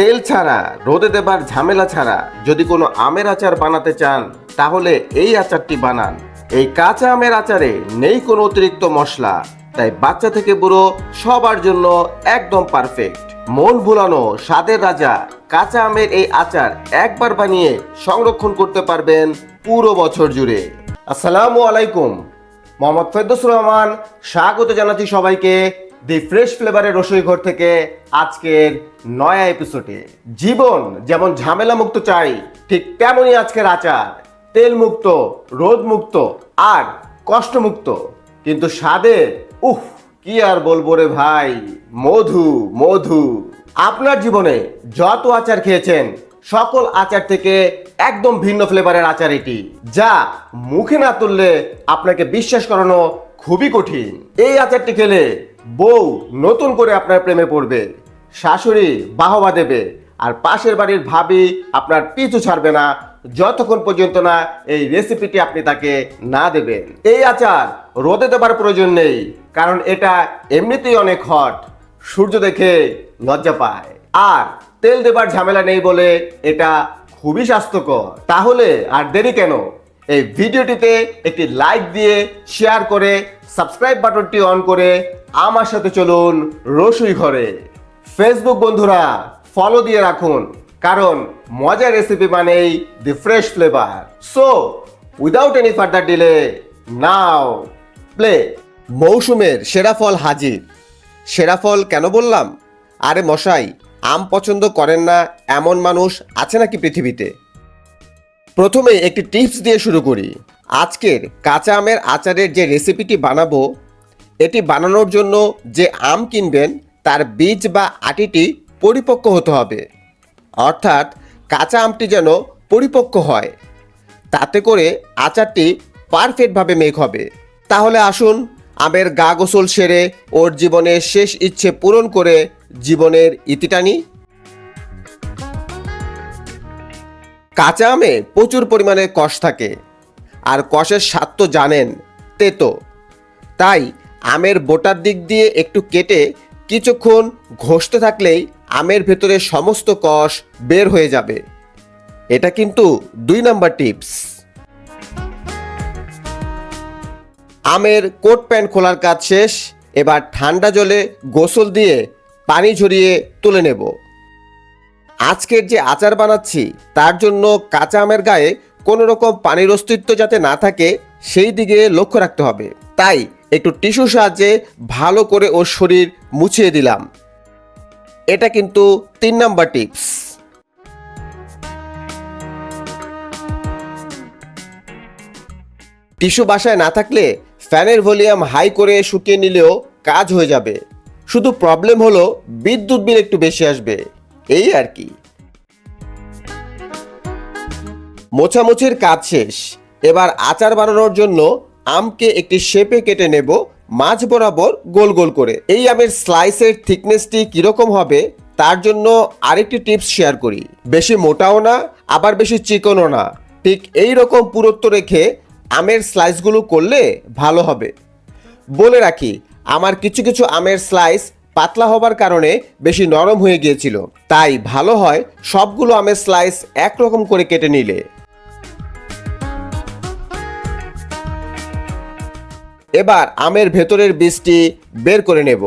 তেল ছাড়া, রোদে দেবার ঝামেলা ছাড়া যদি কোনো আমের আচার বানাতে চান, তাহলে এই আচারটি বানান। এই কাঁচা আমের আচারে নেই কোনো অতিরিক্ত মশলা, তাই বাচ্চা থেকে বুড়ো সবার জন্য একদম পারফেক্ট মন ভুলানো স্বাদের রাজা কাঁচা আমের এই আচার একবার বানিয়ে সংরক্ষণ করতে পারবেন পুরো বছর জুড়ে। আসসালামু আলাইকুম। মোহাম্মদ ফেরদৌস রহমান, স্বাগত জানাচ্ছি সবাইকে দি ফ্রেশ ফ্লেভারের রসই ঘর থেকে আজকের নয়া এপিসোডে জীবন যেমন ঝামেলা মুক্ত চাই, ঠিক তেমনই আজকের আচার। তেল মুক্ত রোদ মুক্ত আর কষ্ট মুক্ত কিন্তু স্বাদে, উফ, কি আর বলব রে ভাই? মধু মধু। আপনার জীবনে যত আচার খেয়েছেন, সকল আচার থেকে একদম ভিন্ন ফ্লেভারের আচার এটি, যা মুখে না তুললে আপনাকে বিশ্বাস করানো খুবই কঠিন। এই আচারটি খেলে বউ নতুন করে আপনার প্রেমে পড়বে, শাশুড়ি বাহবা দেবে, আর পাশের বাড়ির ভাবি আপনার পিছু ছাড়বে না, যতক্ষণ পর্যন্ত না এই রেসিপিটি আপনি তাকে না দেবেন। এই আচার রোদে দেবার প্রয়োজন নেই, কারণ এটা এমনিতেই অনেক হট সূর্য দেখে লজ্জা পায়। আর তেল দেবার ঝামেলা নেই বলে এটা খুবই স্বাস্থ্যকর। তাহলে আর দেরি কেন? এই ভিডিওটিতে একটি লাইক দিয়ে শেয়ার করে সাবস্ক্রাইব বাটনটি অন করে আমার সাথে চলুন রসুই ঘরে। ফেসবুক বন্ধুরা ফলো দিয়ে রাখুন, কারণ মজার রেসিপি মানেই the fresh flavour so without any further delay now play মৌসুমের সেরা ফল হাজির। সেরা ফল কেন বললাম? আরে মশাই, আম পছন্দ করেন না এমন মানুষ আছে নাকি পৃথিবীতে? প্রথমে একটি টিপস দিয়ে শুরু করি। আজকের কাঁচা আমের আচারের যে রেসিপিটি বানাবো, এটি বানানোর জন্য যে আম কিনবেন, তার বীজ বা আটিটি পরিপক্ক হতে হবে। অর্থাৎ কাঁচা আমটি যেন পরিপক্ক হয়, তাতে করে আচারটি পারফেক্টভাবে মেঘ হবে। তাহলে আসুন, আমের গা গোসল সেরে ওর জীবনের শেষ ইচ্ছে পূরণ করে জীবনের ইতিটানি কাঁচা আমে প্রচুর পরিমাণে কষ থাকে। আর কষের স্বাদ তো জানেন, তেতো। তাই আমের বোটার দিক দিয়ে একটু কেটে কিছুক্ষণ ঘষতে থাকলেই আমের ভেতরে সমস্ত কষ বের হয়ে যাবে। এটা কিন্তু দুই নাম্বার টিপস। আমের কোট প্যান্ট খোলার কাজ শেষ, এবার ঠান্ডা জলে গোসল দিয়ে পানি ঝরিয়ে তুলে নেব। আজকের যে আচার বানাচ্ছি, তার জন্য কাঁচা আমের গায়ে কোনো রকম পানির অস্তিত্ব যাতে না থাকে, সেই দিকে লক্ষ্য রাখতে হবে। তাই একটু টিস্যু সাহায্যে ভালো করে ওর শরীর মুছিয়ে দিলাম। এটা কিন্তু তিন নাম্বার টিপস। টিস্যু বাসায় না থাকলে ফ্যানের ভলিউম হাই করে শুকিয়ে নিলেও কাজ হয়ে যাবে। শুধু প্রবলেম হলো বিদ্যুৎ বিল একটু বেশি আসবে। এই আর কি। মোছামুছির কাজ শেষ। এবার আচার বানানোর জন্য আমকে একটি শেপে কেটে নেব মাঝ বরাবর গোল গোল করে। এই আমের স্লাইসের থিকনেসটি কীরকম হবে তার জন্য আরেকটি টিপস শেয়ার করি। বেশি মোটাও না, আবার বেশি চিকনও না। ঠিক এই রকম পুরুত্ব রেখে আমের স্লাইসগুলো করলে ভালো হবে। বলে রাখি, আমার কিছু কিছু আমের স্লাইস পাতলা হবার কারণে বেশি নরম হয়ে গিয়েছিল। তাই ভালো হয় সবগুলো আমের স্লাইস একরকম করে কেটে নিলে। এবার আমের ভেতরের বীজটি বের করে নেব।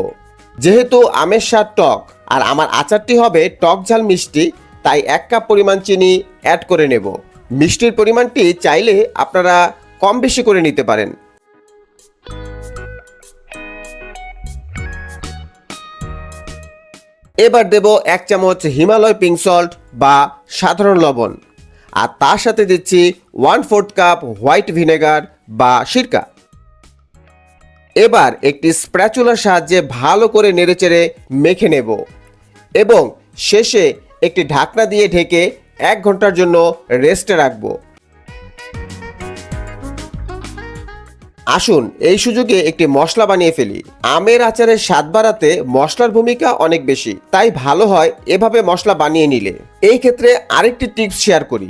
যেহেতু আমের স্বাদ টক আর আমার আচারটি হবে টক ঝাল মিষ্টি, তাই এক কাপ পরিমাণ চিনি অ্যাড করে নেব। মিষ্টির পরিমাণটি চাইলে আপনারা কম বেশি করে নিতে পারেন। এবার দেব এক চামচ হিমালয় পিঙ্ক সল্ট বা সাধারণ লবণ। আর তার সাথে দিচ্ছি one fourth cup white vinegar বা সিরকা। এবার একটি স্প্র্যাচুলার সাহায্যে ভালো করে নেড়েচেড়ে মেখে নেব। এবং শেষে একটি ঢাকনা দিয়ে ঢেকে এক ঘণ্টার জন্য রেস্টে রাখব। আসুন, এই সুযোগে একটি মশলা বানিয়ে ফেলি। আমের আচারের স্বাদ বাড়াতে মশলার ভূমিকা অনেক বেশি, তাই ভালো হয় এভাবে মশলা বানিয়ে নিলে। এই ক্ষেত্রে আরেকটি টিপস শেয়ার করি।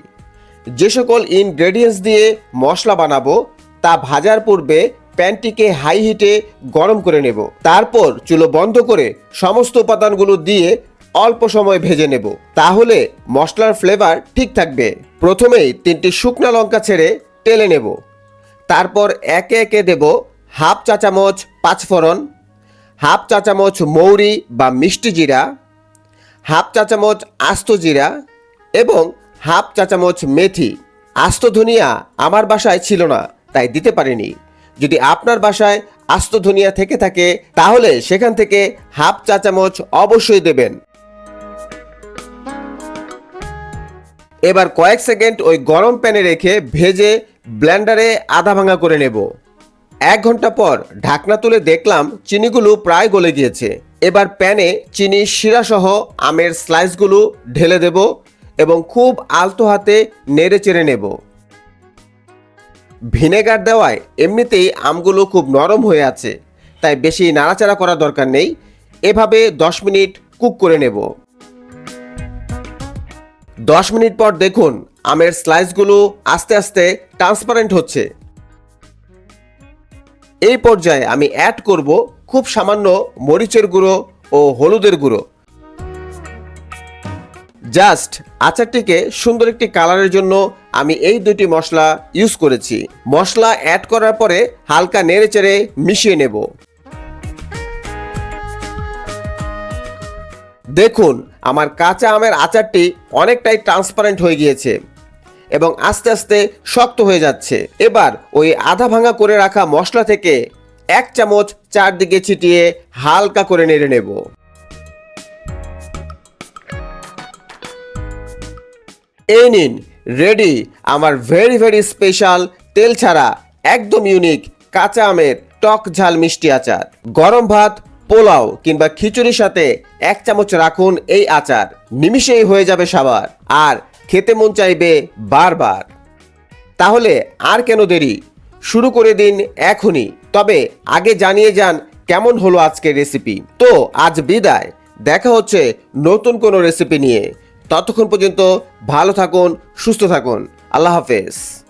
যে সকল ইনগ্রেডিয়েন্টস দিয়ে মশলা বানাবো, তা ভাজার পূর্বে প্যানটিকে হাই হিটে গরম করে নেব। তারপর চুলো বন্ধ করে সমস্ত উপাদানগুলো দিয়ে অল্প সময় ভেজে নেব। তাহলে মশলার ফ্লেভার ঠিক থাকবে। প্রথমেই তিনটি শুকনো লঙ্কা ছেড়ে টেলে নেব। তারপর একে একে দেব হাফ চা চামচ পাঁচফোড়ন, হাফ চা চামচ মৌরি বা মিষ্টি জিরা, হাফ চা চামচ আস্ত জিরা এবং হাফ চা চামচ মেথি। আস্ত ধনিয়া আমার বাসায় ছিল না, তাই দিতে পারিনি। যদি আপনার বাসায় আস্ত ধনিয়া থেকে থাকে, তাহলে সেখান থেকে হাফ চা চামচ অবশ্যই দেবেন। এবার কয়েক সেকেন্ড ওই গরম প্যানে রেখে ভেজে ব্লেন্ডারে আধা ভাঙা করে নেব। এক ঘণ্টা পর ঢাকনা তুলে দেখলাম চিনিগুলো প্রায় গলে গিয়েছে। এবার প্যানে চিনি শিরাসহ আমের স্লাইসগুলো ঢেলে দেব এবং খুব আলতো হাতে নেড়ে চেড়ে নেব। ভিনেগার দেওয়ায় এমনিতেই আমগুলো খুব নরম হয়ে আছে, তাই বেশি নাড়াচাড়া করার দরকার নেই। এভাবে দশ মিনিট কুক করে নেব। দশ মিনিট পর দেখুন, আমের স্লাইসগুলো আস্তে আস্তে ট্রান্সপারেন্ট হচ্ছে। এই পর্যায়ে আমি অ্যাড করব খুব সামান্য মরিচের গুঁড়ো ও হলুদের গুঁড়ো। জাস্ট আচারটিকে সুন্দর একটি কালারের জন্য আমি এই দুটি মশলা ইউজ করেছি। মশলা অ্যাড করার পরে হালকা নেড়ে চেড়ে মিশিয়ে নেব। দেখুন, আমার কাঁচা আমের আচারটি অনেকটাই ট্রান্সপারেন্ট হয়ে গিয়েছে এবং আস্তে আস্তে শক্ত হয়ে যাচ্ছে। এবার ওই আধা ভাঙা করে রাখা মশলা থেকে এক চামচ চারদিকে ছিটিয়ে হালকা করে নেড়ে নেব। এই নিন রেডি আমার ভেরি ভেরি স্পেশাল তেল ছাড়া একদম ইউনিক কাঁচা আমের টক ঝাল মিষ্টি আচার। গরম ভাত পোলাও কিংবা খিচুড়ির সাথে এক চামচ রাখুন এই আচার। নিমিষেই হয়ে যাবে সাবার। আর খেতে মন চাইবে বারবার। তাহলে আর কেন দেরি? শুরু করে দিন এখনই। তবে আগে জানিয়ে যান কেমন হলো আজকের রেসিপি তো আজ বিদায়। দেখা হচ্ছে নতুন কোনো রেসিপি নিয়ে। ততক্ষণ পর্যন্ত ভালো থাকুন, সুস্থ থাকুন। আল্লাহ হাফেজ।